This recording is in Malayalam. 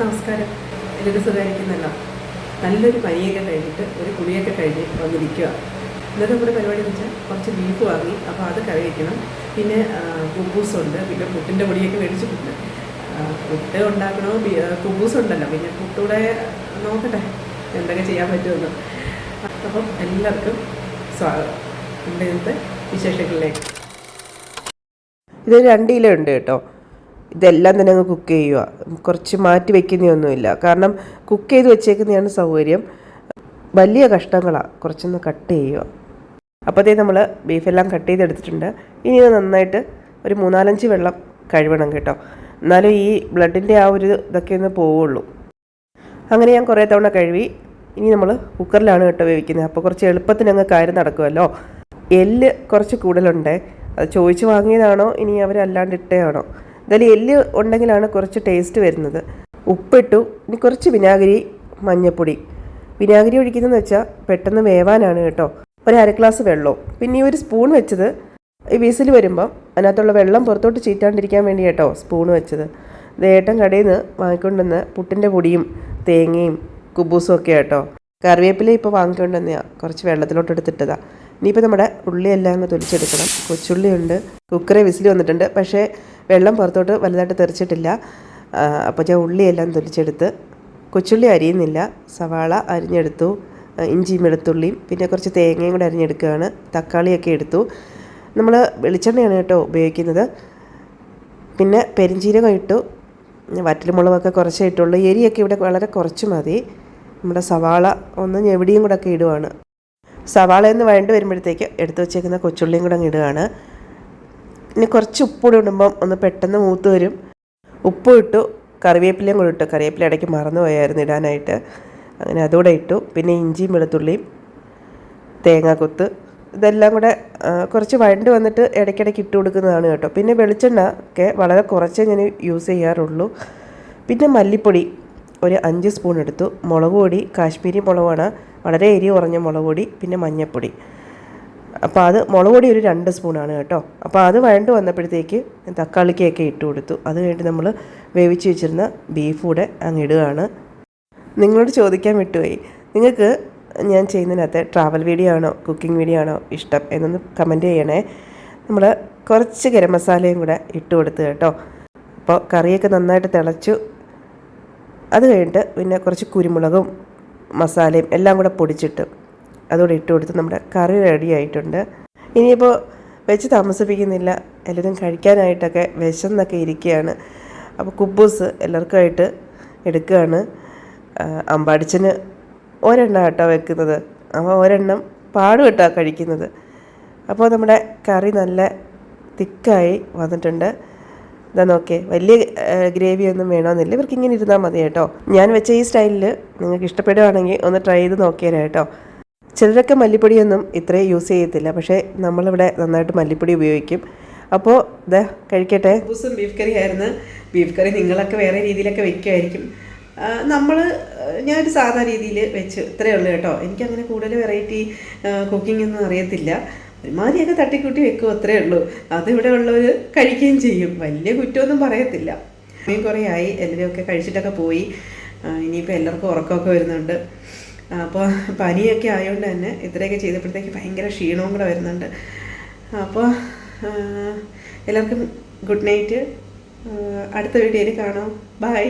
നമസ്കാരം. എല്ലാവരും സുഖമായിരിക്കുന്നല്ലോ? നല്ലൊരു പനിയൊക്കെ കഴിഞ്ഞിട്ട് ഒരു കുളിയൊക്കെ കഴിഞ്ഞ് വന്നിരിക്കുക. ഇന്നത്തെ നമ്മുടെ പരിപാടി എന്ന് വെച്ചാൽ കുറച്ച് ബീഫ് വാങ്ങി അപ്പോൾ അത് കഴിക്കണം പിന്നെ കുബൂസ് ഉണ്ട് പിന്നെ പുട്ടിന്റെ പൊടിയൊക്കെ മേടിച്ചിട്ടുണ്ട്. പുട്ട് ഉണ്ടാക്കണോ? കുബൂസ് ഉണ്ടല്ലോ പിന്നെ പുട്ടൂടെ നോക്കട്ടെ എന്തൊക്കെ ചെയ്യാൻ പറ്റുമെന്ന്. അപ്പം എല്ലാവർക്കും സ്വാഗതം. ഇന്നത്തെ വിശേഷങ്ങളിലേക്ക്. ഇത് രണ്ട് കിലോ ഉണ്ട് കേട്ടോ. ഇതെല്ലാം തന്നെ അങ്ങ് കുക്ക് ചെയ്യുക കുറച്ച് മാറ്റി വയ്ക്കുന്നൊന്നുമില്ല കാരണം കുക്ക് ചെയ്ത് വെച്ചേക്കുന്നതാണ് സൗകര്യം. വലിയ കഷ്ണങ്ങളാണ് കുറച്ചൊന്ന് കട്ട് ചെയ്യുക അപ്പോഴത്തേ നമ്മൾ ബീഫെല്ലാം കട്ട് ചെയ്തെടുത്തിട്ടുണ്ട്. ഇനി ഇത് നന്നായിട്ട് ഒരു മൂന്നാലഞ്ച് വെള്ളം കഴുകണം കേട്ടോ. എന്നാലും ഈ ബ്ലഡിന്റെ ആ ഒരു ഇതൊക്കെ ഒന്ന് പോവുള്ളൂ. അങ്ങനെ ഞാൻ കുറേ തവണ കഴുകി. ഇനി നമ്മൾ കുക്കറിലാണ് കേട്ടോ വേവിക്കുന്നത്. അപ്പോൾ കുറച്ച് എളുപ്പത്തിന് അങ്ങ് കാര്യം നടക്കുമല്ലോ എല്ല് കുറച്ച് കൂടുതലുണ്ട്. അത് ചോദിച്ച് വാങ്ങിയതാണോ? ഇനി അവരല്ലാണ്ടിട്ടേ ഇട്ടയാണോ എന്തായാലും എല്ല് ഉണ്ടെങ്കിലാണ് കുറച്ച് ടേസ്റ്റ് വരുന്നത്. ഉപ്പിട്ടു ഇനി കുറച്ച് വിനാഗിരി മഞ്ഞപ്പൊടി. വിനാഗിരി ഒഴിക്കുന്നതെന്ന് വെച്ചാൽ പെട്ടെന്ന് വേവാനാണ് കേട്ടോ. ഒരു അര ഗ്ലാസ് വെള്ളവും. പിന്നെ ഈ ഒരു സ്പൂൺ വെച്ചത് ഈ വിസിൽ വരുമ്പം അതിനകത്തുള്ള വെള്ളം പുറത്തോട്ട് ചീറ്റാണ്ടിരിക്കാൻ വേണ്ടി കേട്ടോ സ്പൂൺ വെച്ചത്. ദേട്ടൻ കടയിൽ നിന്ന് വാങ്ങിക്കൊണ്ടുവന്ന് പുട്ടിന്റെ പൊടിയും തേങ്ങയും കുബൂസും ഒക്കെ കേട്ടോ. കറിവേപ്പില ഇപ്പോൾ വാങ്ങിക്കൊണ്ടുവന്നെയാണ് കുറച്ച് വെള്ളത്തിലോട്ട് എടുത്തിട്ടതാ ഇനിയിപ്പോൾ നമ്മുടെ ഉള്ളിയെല്ലാം അങ്ങ് തൊലിച്ചെടുക്കണം. കൊച്ചുള്ളിയുണ്ട്. കുക്കറെ വിസിൽ വന്നിട്ടുണ്ട്. പക്ഷേ വെള്ളം പുറത്തോട്ട് വലുതായിട്ട് തെറിച്ചിട്ടില്ല. അപ്പോൾ ഞാൻ ഉള്ളിയെല്ലാം തൊലിച്ചെടുത്ത് കൊച്ചുള്ളി അരിയുന്നില്ല. സവാള അരിഞ്ഞെടുത്തു. ഇഞ്ചിയും വെളുത്തുള്ളിയും. പിന്നെ കുറച്ച് തേങ്ങയും കൂടെ അരിഞ്ഞെടുക്കുകയാണ്. തക്കാളിയൊക്കെ എടുത്തു. നമ്മൾ വെളിച്ചെണ്ണയാണ് കേട്ടോ ഉപയോഗിക്കുന്നത്. പിന്നെ പെരിഞ്ചീരകം ഇട്ടു. വറ്റൽമുളകൊക്കെ കുറച്ചേ ഇട്ടുള്ളൂ. എരിയൊക്കെ ഇവിടെ വളരെ കുറച്ച് മതി. നമ്മുടെ സവാള ഒന്ന് എവിടെയും കൂടെ ഒക്കെ ഇടുവാണ്. സവാള വേണ്ടി വരുമ്പോഴത്തേക്ക് എടുത്തു വെച്ചേക്കുന്ന കൊച്ചുള്ളിയും കൂടെ ഇടുകയാണ്. ഇനി കുറച്ച് ഉപ്പുകൂടി ഇടുമ്പം ഒന്ന് പെട്ടെന്ന് മൂത്ത് വരും. ഉപ്പ് ഇട്ടു കറിവേപ്പിലയും കൂടെ ഇട്ടു. കറിവേപ്പില ഇടയ്ക്ക് മറന്നു പോയായിരുന്നു ഇടാനായിട്ട്. അങ്ങനെ അതുകൂടെ ഇട്ടു. പിന്നെ ഇഞ്ചിയും വെളുത്തുള്ളിയും തേങ്ങാക്കൊത്ത് ഇതെല്ലാം കൂടെ കുറച്ച് വഴണ്ട് വന്നിട്ട് ഇടയ്ക്കിടയ്ക്ക് ഇട്ട് കൊടുക്കുന്നതാണ് കേട്ടോ. പിന്നെ വെളിച്ചെണ്ണ ഒക്കെ വളരെ കുറച്ചേ ഞാൻ യൂസ് ചെയ്യാറുള്ളൂ. പിന്നെ മല്ലിപ്പൊടി ഒരു അഞ്ച് സ്പൂൺ എടുത്തു. മുളക് പൊടി കാശ്മീരി മുളകാണ്. വളരെ എരി കുറഞ്ഞ മുളക് പൊടി പിന്നെ മഞ്ഞൾപ്പൊടി അപ്പോൾ അത് മുളക് പൊടി ഒരു രണ്ട് സ്പൂണാണ് കേട്ടോ. അപ്പോൾ അത് വഴണ്ട് വന്നപ്പോഴത്തേക്ക് തക്കാളിക്കൊക്കെ ഇട്ട് കൊടുത്തു. അത് കഴിഞ്ഞിട്ട് നമ്മൾ വേവിച്ച് വെച്ചിരുന്ന ബീഫ് കൂടെ അങ്ങ് ഇടുകയാണ്. നിങ്ങളോട് ചോദിക്കാൻ വിട്ടുപോയി. നിങ്ങൾക്ക് ഞാൻ ചെയ്യുന്നതിനകത്ത് ട്രാവൽ വീഡിയോ ആണോ കുക്കിംഗ് വീഡിയോ ആണോ ഇഷ്ടം എന്നൊന്ന് കമന്റ് ചെയ്യണേ. നമ്മൾ കുറച്ച് ഗരം മസാലയും കൂടെ ഇട്ട് കൊടുത്ത് കേട്ടോ. അപ്പോൾ കറിയൊക്കെ നന്നായിട്ട് തിളച്ചു. അത് കഴിഞ്ഞിട്ട് പിന്നെ കുറച്ച് കുരുമുളകും മസാലയും എല്ലാം കൂടെ പൊടിച്ചിട്ട് അതുകൂടെ ഇട്ട് കൊടുത്ത് നമ്മുടെ കറി റെഡി ആയിട്ടുണ്ട്. ഇനിയിപ്പോൾ വെച്ച് താമസിപ്പിക്കുന്നില്ല. എല്ലാവരും കഴിക്കാനായിട്ടൊക്കെ വിശന്നൊക്കെ ഇരിക്കുകയാണ്. അപ്പോൾ കുബൂസ് എല്ലാവർക്കുമായിട്ട് എടുക്കുകയാണ്. അമ്പാടിച്ചന് ഒരെണ്ണം കേട്ടോ വെക്കുന്നത്. അപ്പോൾ ഒരെണ്ണം പാടുവിട്ടാണ് കഴിക്കുന്നത്. അപ്പോൾ നമ്മുടെ കറി നല്ല തിക്കായി വന്നിട്ടുണ്ട്. ഇതാ നോക്കേ വലിയ ഗ്രേവി ഒന്നും വേണമെന്നില്ല ഇവർക്ക് ഇങ്ങനെ ഇരുന്നാൽ മതി കേട്ടോ. ഞാൻ വെച്ച ഈ സ്റ്റൈലിൽ നിങ്ങൾക്ക് ഇഷ്ടപ്പെടുകയാണെങ്കിൽ ഒന്ന് ട്രൈ ചെയ്ത് നോക്കിയാൽ കേട്ടോ. ചിലരൊക്കെ മല്ലിപ്പൊടിയൊന്നും ഇത്രയും യൂസ് ചെയ്യത്തില്ല. പക്ഷേ നമ്മളിവിടെ നന്നായിട്ട് മല്ലിപ്പൊടി ഉപയോഗിക്കും. അപ്പോൾ ഇതാ കഴിക്കട്ടെ. ദിവസം ബീഫ് കറി ആയിരുന്നു ബീഫ് കറി നിങ്ങളൊക്കെ വേറെ രീതിയിലൊക്കെ വെക്കുമായിരിക്കും നമ്മൾ ഞാനൊരു സാധാ രീതിയിൽ വെച്ച് ഇത്രയേ ഉള്ളൂ കേട്ടോ. എനിക്കങ്ങനെ കൂടുതൽ വെറൈറ്റി കുക്കിംഗ് ഒന്നും അറിയത്തില്ല. ഒരുമാതിരിയൊക്കെ തട്ടിക്കൂട്ടി വെക്കും അത്രയേ ഉള്ളൂ. അതിവിടെ ഉള്ളവർ കഴിക്കുകയും ചെയ്യും. വലിയ കുറ്റമൊന്നും പറയത്തില്ല. സമയം കുറേ ആയി എല്ലാവരെയൊക്കെ കഴിച്ചിട്ടൊക്കെ പോയി. ഇനിയിപ്പോൾ എല്ലാവർക്കും ഉറക്കമൊക്കെ വരുന്നുണ്ട്. അപ്പോൾ പനിയൊക്കെ ആയതുകൊണ്ട് തന്നെ ഇത്രയൊക്കെ ചെയ്തപ്പോഴത്തേക്ക് ഭയങ്കര ക്ഷീണവും കൂടെ വരുന്നുണ്ട്. അപ്പോൾ എല്ലാവർക്കും ഗുഡ് നൈറ്റ്. അടുത്ത വീഡിയോയിൽ കാണാം. ബൈ.